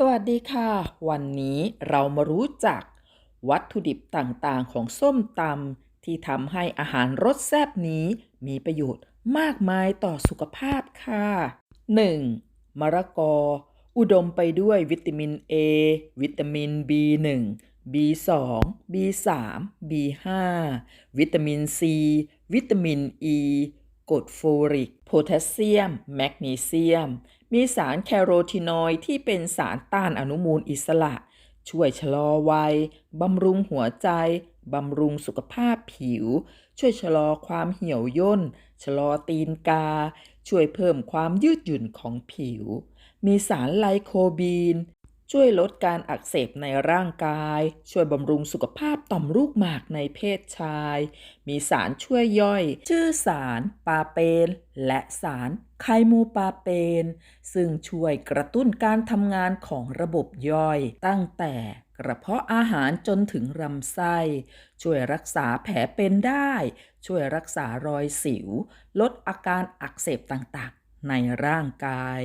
สวัสดีค่ะ วันนี้เรามารู้จัก วัตถุดิบต่างๆ ของส้มตำที่ทำให้อาหารรสแซ่บนี้มีประโยชน์มากมายต่อสุขภาพค่ะ 1. มะละกอ อุดมไปด้วยวิตามิน A วิตามิน B1 B2 B3 B5 วิตามิน C วิตามิน E กรดโฟลิก โพแทสเซียม แมกนีเซียม มีสารแคโรทีนอยด์ที่เป็นสารต้านอนุมูลอิสระ ช่วยชะลอวัย บำรุงหัวใจ บำรุงสุขภาพผิว ช่วยชะลอความเหี่ยวย่น ชะลอตีนกา ช่วยเพิ่มความยืดหยุ่นของผิว มีสารไลโคบีน ช่วยลดการอักเสบในร่างกาย ช่วยบำรุงสุขภาพต่อมลูกหมากในเพศชาย มีสารช่วยย่อย ชื่อสารปาเปน และสารไคมูปาเปน ซึ่งช่วยกระตุ้นการทำงานของระบบย่อย ตั้งแต่กระเพาะอาหารจนถึงลำไส้ ช่วยรักษาแผลเป็นได้ ช่วยรักษารอยสิว ลดอาการอักเสบต่างๆ ในร่างกาย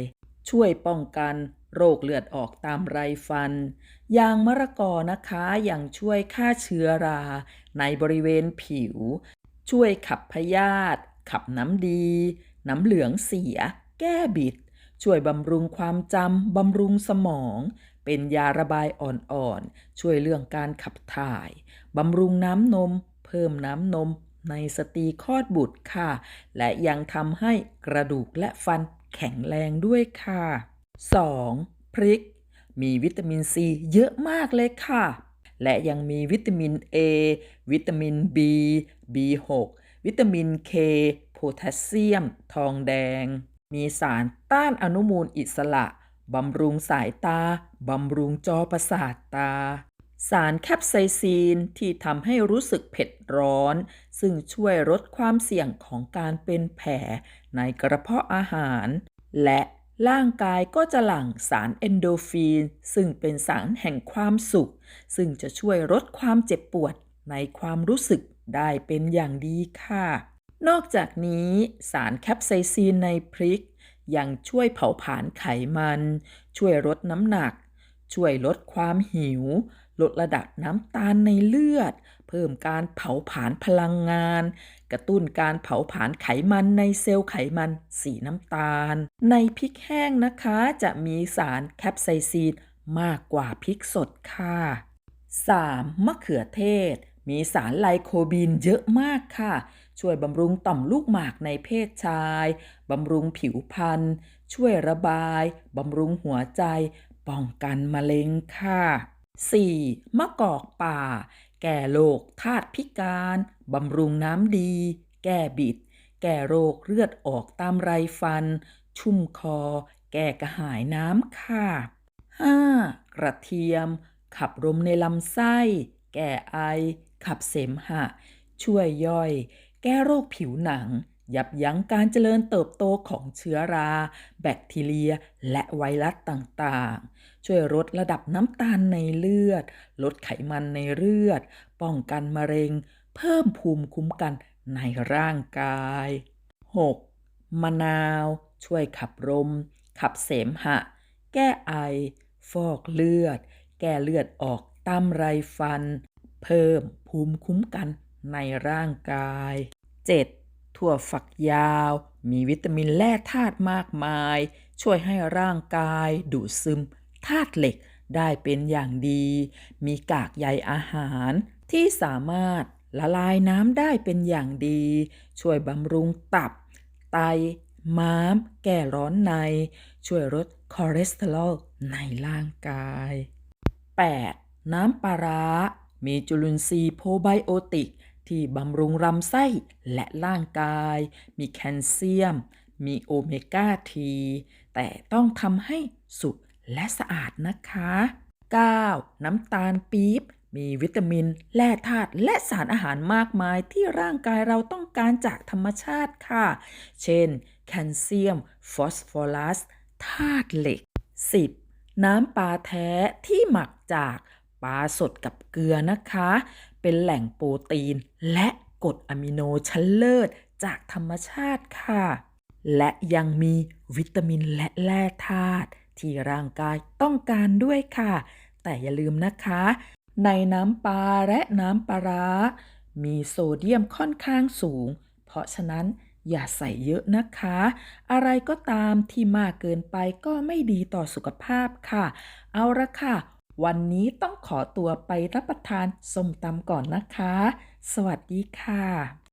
ช่วยป้องกัน โรคเลือดออกตามไรฟัน ยางมะละกอนะคะยังช่วยฆ่าเชื้อรา ในบริเวณผิว ช่วยขับพยาธิขับน้ำดี น้ำเหลืองเสีย แก้บิด ช่วยบำรุงความจำบำรุงสมอง เป็นยาระบายอ่อนๆ ช่วยเรื่องการขับถ่าย บำรุงน้ำนม เพิ่มน้ำนมในสตรีคลอดบุตรค่ะ และยังทำให้กระดูกและฟันแข็งแรงด้วยค่ะ 2. พริก มีวิตามินซีเยอะมากเลยค่ะ และยังมีวิตามิน A วิตามิน B B6 วิตามิน K โพแทสเซียม ทองแดง มีสารต้านอนุมูลอิสระ บำรุงสายตา บำรุงจอประสาทตา สารแคปไซซีนที่ทำให้รู้สึกเผ็ดร้อน ซึ่งช่วยลดความเสี่ยงของการเป็นแผลในกระเพาะอาหาร และ ร่างกายก็จะหลั่งสารเอนโดฟินซึ่งเป็นสารแห่งความสุข ซึ่งจะช่วยลดความเจ็บปวดในความรู้สึกได้เป็นอย่างดีค่ะ นอกจากนี้สารแคปไซซีนในพริก ยังช่วยเผาผลาญไขมัน ช่วยลดน้ำหนัก ช่วยลดความหิว ลดระดับน้ำตาลในเลือด เพิ่มการเผาผลาญพลังงาน กระตุ้นการเผาผลาญไขมันในเซลล์ไขมันสีน้ำตาล ในพริกแห้งนะคะ จะมีสารแคปไซซีนมากกว่าพริกสดค่ะ 3. มะเขือเทศ มีสารไลโคบีนเยอะมากค่ะ ช่วยบำรุงต่อมลูกหมากในเพศชาย บำรุงผิวพรรณ ช่วยระบาย บำรุงหัวใจ ป้องกันมะเร็งค่ะ 4. มะกอกป่า แก่โรคธาตุพิการ บำรุงน้ำดี แก้บิด แก่โรคเลือดออกตามไรฟัน ชุ่มคอ แก่กระหายน้ำค่ะ 5. กระเทียม ขับลมในลำไส้ แก่ไอ ขับเสมหะ ช่วยย่อย แก้โรคผิวหนัง ยับยั้งการเจริญเติบโตของเชื้อรา แบคทีเรีย และไวรัสต่างๆ ช่วยลดระดับน้ำตาลในเลือด ลดไขมันในเลือด ป้องกันมะเร็ง เพิ่มภูมิคุ้มกันในร่างกาย 6. มะนาว ช่วยขับลม ขับเสมหะ แก้ไอ ฟอกเลือด แก้เลือดออกตามไรฟัน เพิ่มภูมิคุ้มกันในร่างกาย 7. ถั่วฝักยาว มีวิตามินแร่ธาตุมากมาย ช่วยให้ร่างกายดูดซึมธาตุเหล็กได้เป็นอย่างดี มีกากใยอาหารที่สามารถละลายน้ำได้เป็นอย่างดี ช่วยบำรุงตับ ไต ม้าม แก้ร้อนใน ช่วยลดคอเลสเตอรอลในร่างกาย 8. น้ำปลาร้ามีจุลินทรีย์โพไบโอติก ที่บำรุงลำไส้และร่างกาย มีแคลเซียม มีโอเมก้าที แต่ต้องทำให้สุกและสะอาดนะคะ 9. น้ำตาลปี๊บ มีวิตามิน แร่ธาตุและสารอาหารมากมายที่ร่างกายเราต้องการจากธรรมชาติค่ะ เช่น แคลเซียม ฟอสฟอรัสธาตุเหล็ก 10. น้ำปลาแท้ที่หมักจาก ปลาสดกับเกลือนะคะ เป็นแหล่งโปรตีน และกรดอะมิโนชั้นเลิศจากธรรมชาติค่ะ และยังมีวิตามินและแร่ธาตุที่ร่างกายต้องการด้วยค่ะ แต่อย่าลืมนะคะ ในน้ำปลาและน้ำปลาร้า มีโซเดียมค่อนข้างสูง เพราะฉะนั้นอย่าใส่เยอะนะคะ อะไรก็ตามที่มากเกินไปก็ไม่ดีต่อสุขภาพค่ะ เอาละค่ะ วันนี้ต้องขอตัวไปรับประทานส้มตำก่อนนะคะ สวัสดีค่ะ